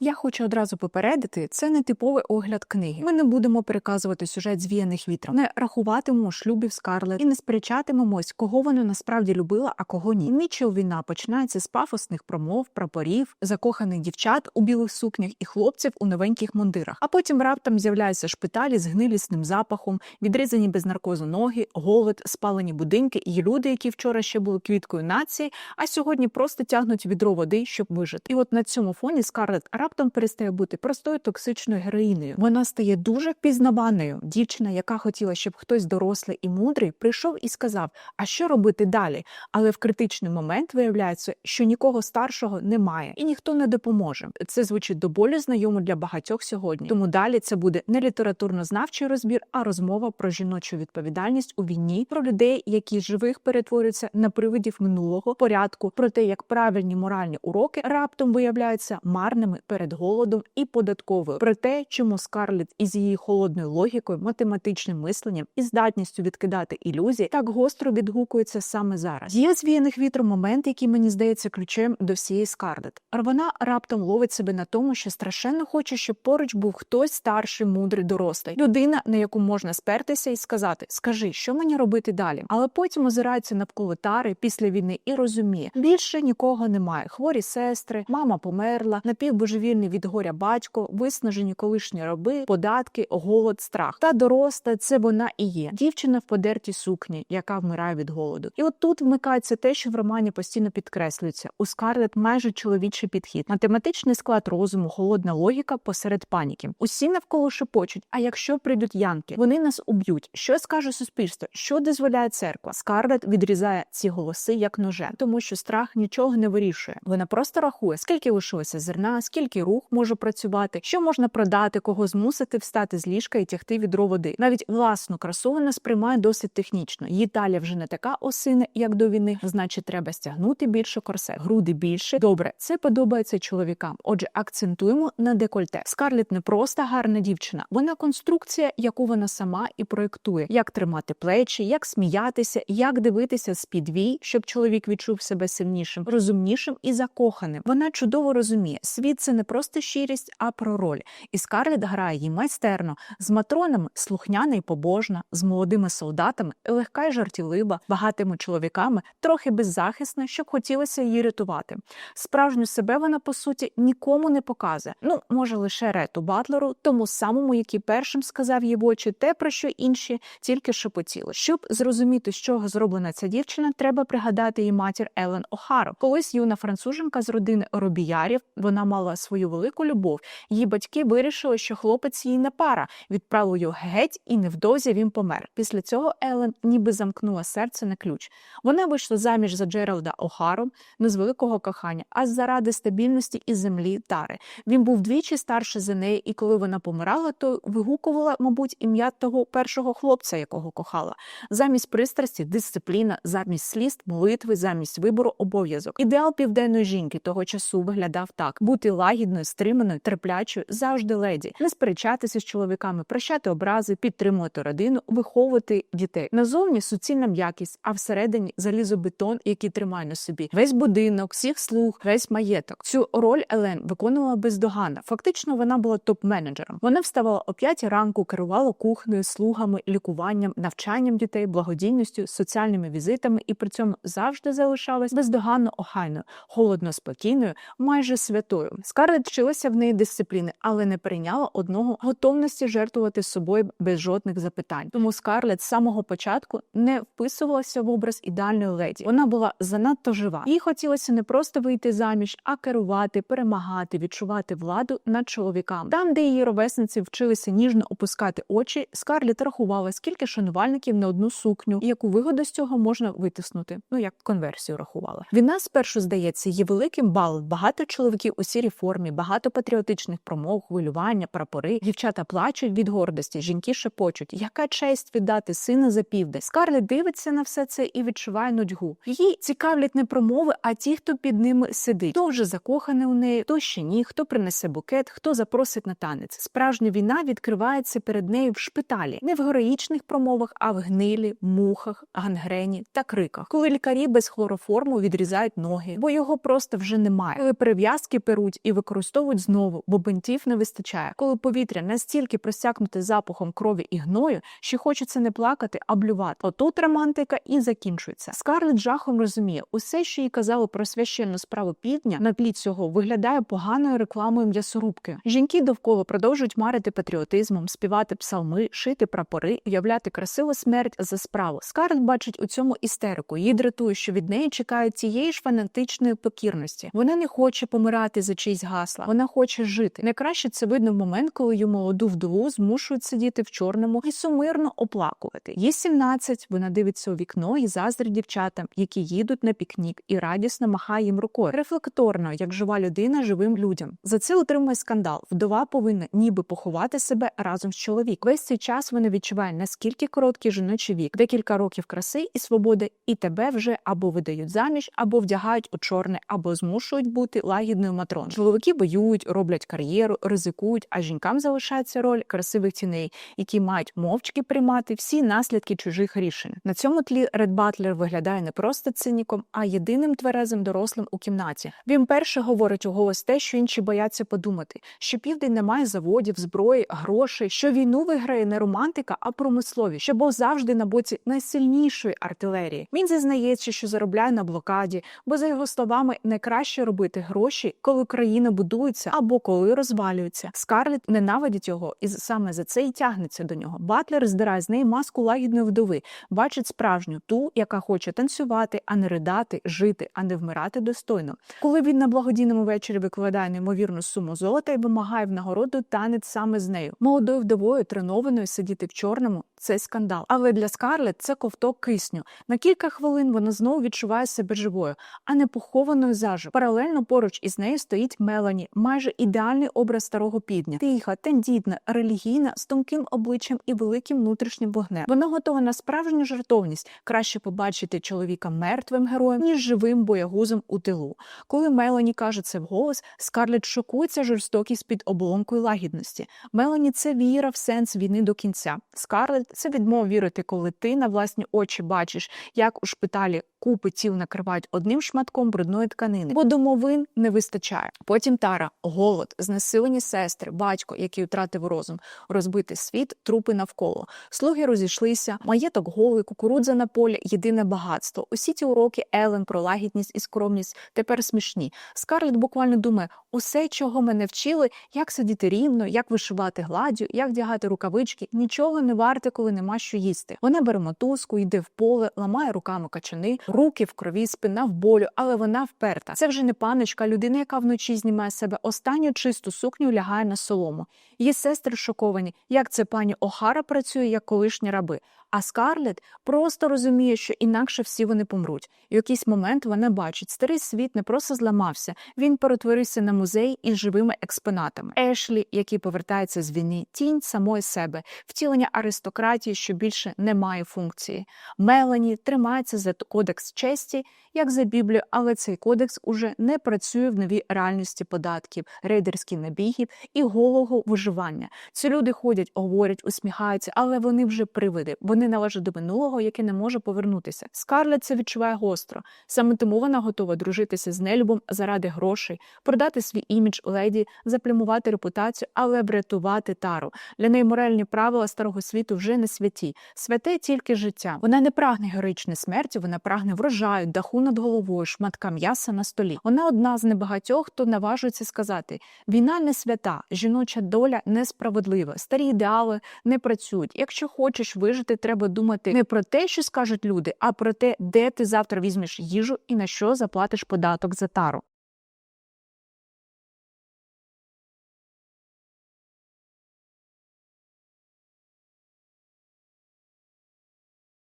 Я хочу одразу попередити, це не типовий огляд книги. Ми не будемо переказувати сюжет звіяних вітром, не рахуватимемо шлюбів Скарлет і не сперечатимемось, кого вона насправді любила, а кого ні. Мічел війна починається з пафосних промов, прапорів, закоханих дівчат у білих сукнях і хлопців у новеньких мундирах. А потім раптом з'являються шпиталі з гнилісним запахом, відрізані без наркозу ноги, голод, спалені будинки і люди, які вчора ще були квіткою нації, а сьогодні просто тягнуть відро води, щоб вижити. І от на цьому фоні Скарлет раптом перестає бути простою токсичною героїнею. Вона стає дуже впізнаваною. Дівчина, яка хотіла, щоб хтось дорослий і мудрий прийшов і сказав: А що робити далі? Але в критичний момент виявляється, що нікого старшого немає і ніхто не допоможе. Це звучить до болю знайомо для багатьох сьогодні. Тому далі це буде не літературно-знавчий розбір, а розмова про жіночу відповідальність у війні, про людей, які живих перетворюються на привидів минулого порядку, про те, як правильні моральні уроки раптом виявляються марними перед голодом і податковою, про те, чому Скарлет із її холодною логікою, математичним мисленням і здатністю відкидати ілюзії так гостро відгукується саме зараз. Є звіяних вітром момент, який мені здається ключем до всієї Скарлет. Вона раптом ловить себе на тому, що страшенно хоче, щоб поруч був хтось старший, мудрий, дорослий, людина, на яку можна спертися і сказати: Скажи, що мені робити далі? Але потім озирається навколо тари після війни і розуміє, більше нікого немає. Хворі сестри, мама померла, напівбожевільний від горя батько, виснажені колишні раби, податки, голод, страх. Та доросла це вона і є. Дівчина в подертій сукні, яка вмирає від голоду. І от тут вмикається те, що в романі постійно підкреслюється. У Скарлет майже чоловічий підхід, математичний склад розуму, холодна логіка посеред паніки. Усі навколо шепочуть. А якщо прийдуть янки, вони нас уб'ють. Що скаже суспільство? Що дозволяє церква? Скарлет відрізає ці голоси як ножем, тому що страх нічого не вирішує. Вона просто рахує, скільки лишилося зерна, скільки рух може працювати, що можна продати, кого змусити встати з ліжка і тягти відро води. Навіть власну красу вона сприймає досить технічно. Її талія вже не така осина, як до війни. Значить, треба стягнути більше корсет, груди більше. Добре, це подобається чоловікам. Отже, акцентуємо на декольте. Скарлет не просто гарна дівчина, вона конструкція, яку вона сама і проєктує, як тримати плечі, як сміятися, як дивитися з під вій, щоб чоловік відчув себе сильнішим, розумнішим і закоханим. Вона чудово розуміє, світ це не просто щирість, а про роль. І Скарлет грає її майстерно з матронами слухняна і побожна, з молодими солдатами легка й жартівлива, багатими чоловіками, трохи беззахисна, щоб хотілося її рятувати. Справжню себе вона по суті нікому не показує. Ну може лише Рету Батлеру, тому самому, який першим сказав їй в очі те, про що інші тільки шепотіли. Щоб зрозуміти, з чого зроблена ця дівчина, треба пригадати її матір Елен Охаро. Колись юна француженка з родини робіярів. Вона мала свою велику любов. Її батьки вирішили, що хлопець їй не пара, відправили його геть, і невдовзі він помер. Після цього Елен ніби замкнула серце на ключ. Вона вийшла заміж за Джералда Охару не з великого кохання, а заради стабільності і землі тари. Він був двічі старший за неї, і коли вона помирала, то вигукувала, мабуть, ім'я того першого хлопця, якого кохала. Замість пристрасті, дисципліна, замість сліз, молитви, замість вибору обов'язок. Ідеал південної жінки того часу виглядав так: бути лагідною, стриманою, терплячою, завжди леді, не сперечатися з чоловіками, прощати образи, підтримувати родину, виховувати дітей. Назовні суцільна м'якість, а всередині залізобетон, який тримає на собі весь будинок, всіх слуг, весь маєток. Цю роль Елен виконувала бездоганно. Фактично, вона була топ-менеджером. Вона вставала о 5 ранку, керувала кухнею, слугами, лікуванням, навчанням дітей, благодійністю, соціальними візитами і при цьому завжди залишалась бездоганно охайною, холодно спокійною, майже святою. Скарлет вчилася в неї дисципліни, але не прийняла одного готовності жертвувати собою без жодних запитань. Тому Скарлет з самого початку не вписувалася в образ ідеальної леді. Вона була занадто жива. Їй хотілося не просто вийти заміж, а керувати, перемагати, відчувати владу над чоловіками. Там, де її ровесниці вчилися ніжно опускати очі, Скарлет рахувала, скільки шанувальників на одну сукню, яку вигоду з цього можна витиснути. Ну як конверсію рахувала. Війна спершу здається є великим балом. Багато чоловіків у сірій формі, багато патріотичних промов, хвилювання, прапори. Дівчата плачуть від гордості, жінки шепочуть. Яка честь віддати сина за південь? Скарлет дивиться на все це і відчуває нудьгу. Її цікавлять не промови, а ті, хто під ними сидить. Хто вже закоханий у неї, хто ще ні, хто принесе букет, хто запросить на танець. Справжня війна відкривається перед нею в шпиталі, не в героїчних промовах, а в гнилі, мухах, гангрені та криках, коли лікарі без хлороформу відрізають ноги, бо його просто вже немає. Коли перев'язки перуть і використовують знову, бо бинтів не вистачає. Коли повітря настільки просякнуте запахом крові і гною, що хочеться не плакати, а блювати. Отут романтика і закінчується. Скарлет жахом розуміє, усе, що їй казали про священну справу півдня, на тлі цього виглядає поганою рекламою м'ясорубки. Жінки довкола продовжують марити патріотизмом, співати псалми, шити прапори, уявляти красиву смерть за справу. Скарлет бачить у цьому істерику. Її дратує, що від неї чекають цієї ж фанатичної покірності. Вона не хоче помирати за чиїсь гасла, вона хоче жити. Найкраще це видно в момент, коли її молоду вдову змушують сидіти в чорному і сумирно оплакувати. Їй 17, вона дивиться у вікно і заздрить дівчатам, які їдуть на пікнік, і радісно махає їм рукою. Рефлекторно, як жива людина живим людям. За це отримує скандал. Вдова повинна ніби поховати себе разом з чоловіком. Весь цей час вона відчуває, наскільки короткий жіночий вік, декілька років краси і свободи, і тебе вже або видають заміж, або вдягають у чорне, або змушують бути лагідною матроною. Чоловіки воюють, роблять кар'єру, ризикують, а жінкам залишається роль красивих тіней, які мають мовчки приймати всі наслідки чужих рішень. На цьому тлі Ред Батлер виглядає не просто циніком, а єдиним тверезим дорослим у кімнаті. Він перше говорить у голос те, що інші бояться подумати, що південь не має заводів, зброї, грошей, що війну виграє не романтика, а промислові, що Бог завжди на боці найсильнішої артилерії. Він зізнається, що заробляє на блокаді, бо за його словами найкраще робити гроші, коли країна будується або коли розвалюється. Скарлет ненавидить його, і саме за це й тягнеться до нього. Батлер здирає з неї маску лагідної вдови, бачить справжню ту, яка хоче танцювати, а не ридати, жити, а не вмирати достойно. Коли він на благодійному вечорі викладає неймовірну суму золота і вимагає в нагороду танець саме з нею. Молодою вдовою, тренованою сидіти в чорному це скандал. Але для Скарлет це ковток кисню. На кілька хвилин вона знову відчуває себе живою, а не похованою заживо. Паралельно поруч із нею стоїть Мелані, майже ідеальний образ старого півдня. Тиха, тендітна, релігійна, з тонким обличчям і великим внутрішнім вогнем. Вона готова на справжню жартовність. Краще побачити чоловіка мертвим героєм, ніж живим боягузом у тилу. Коли Мелані каже це вголос, Скарлет шокується жорстокість під оболонкою лагідності. Мелані це віра в сенс війни до кінця. Скарлет це відмова вірити, коли ти на власні очі бачиш, як у шпиталі купи тіл накривають одним шматком брудної тканини, бо домовин не вистачає. Потім тара, голод, знесилені сестри, батько, який втратив розум, розбитий світ, трупи навколо. Слуги розійшлися, маєток голий, кукурудза на полі, єдине багатство. Усі ці уроки Елен про лагідність і скромність тепер смішні. Скарлет буквально думає, усе, чого мене вчили, як сидіти рівно, як вишивати гладдю, як вдягати рукавички, нічого не варте, коли нема що їсти. Вона бере мотузку, йде в поле, ламає руками качани, руки в крові, спина в болю, але вона вперта. Це вже не паничка, людина, яка вночі знімає себе останню чисту сукню, лягає на солому. Її сестри шоковані, як це пані Охара працює як колишні раби. А Скарлет просто розуміє, що інакше всі вони помруть. І в якийсь момент вона бачить, старий світ не просто зламався, він перетворився на музей із живими експонатами. Ешлі, який повертається з війни, тінь самої себе, втілення аристократії, що більше не має функції. Мелані тримається за кодекс честі, як за Біблію, але цей кодекс уже не працює в новій реальності податків, рейдерських набігів і голого виживання. Ці люди ходять, говорять, усміхаються, але вони вже привиди. Вони належать до минулого, яке не може повернутися. Скарлет це відчуває гостро. Саме тому вона готова дружитися з нелюбом заради грошей, продати свій імідж леді, заплямувати репутацію, але врятувати тару. Для неї моральні правила старого світу вже не святі. Святе тільки життя. Вона не прагне героїчної смерті, вона прагне врожаю, даху над головою, шматка м'яса на столі. Вона одна з небагатьох, хто наважується сказати: війна не свята, жіноча доля несправедлива, старі ідеали не працюють. Якщо хочеш вижити, треба думати не про те, що скажуть люди, а про те, де ти завтра візьмеш їжу і на що заплатиш податок за тару.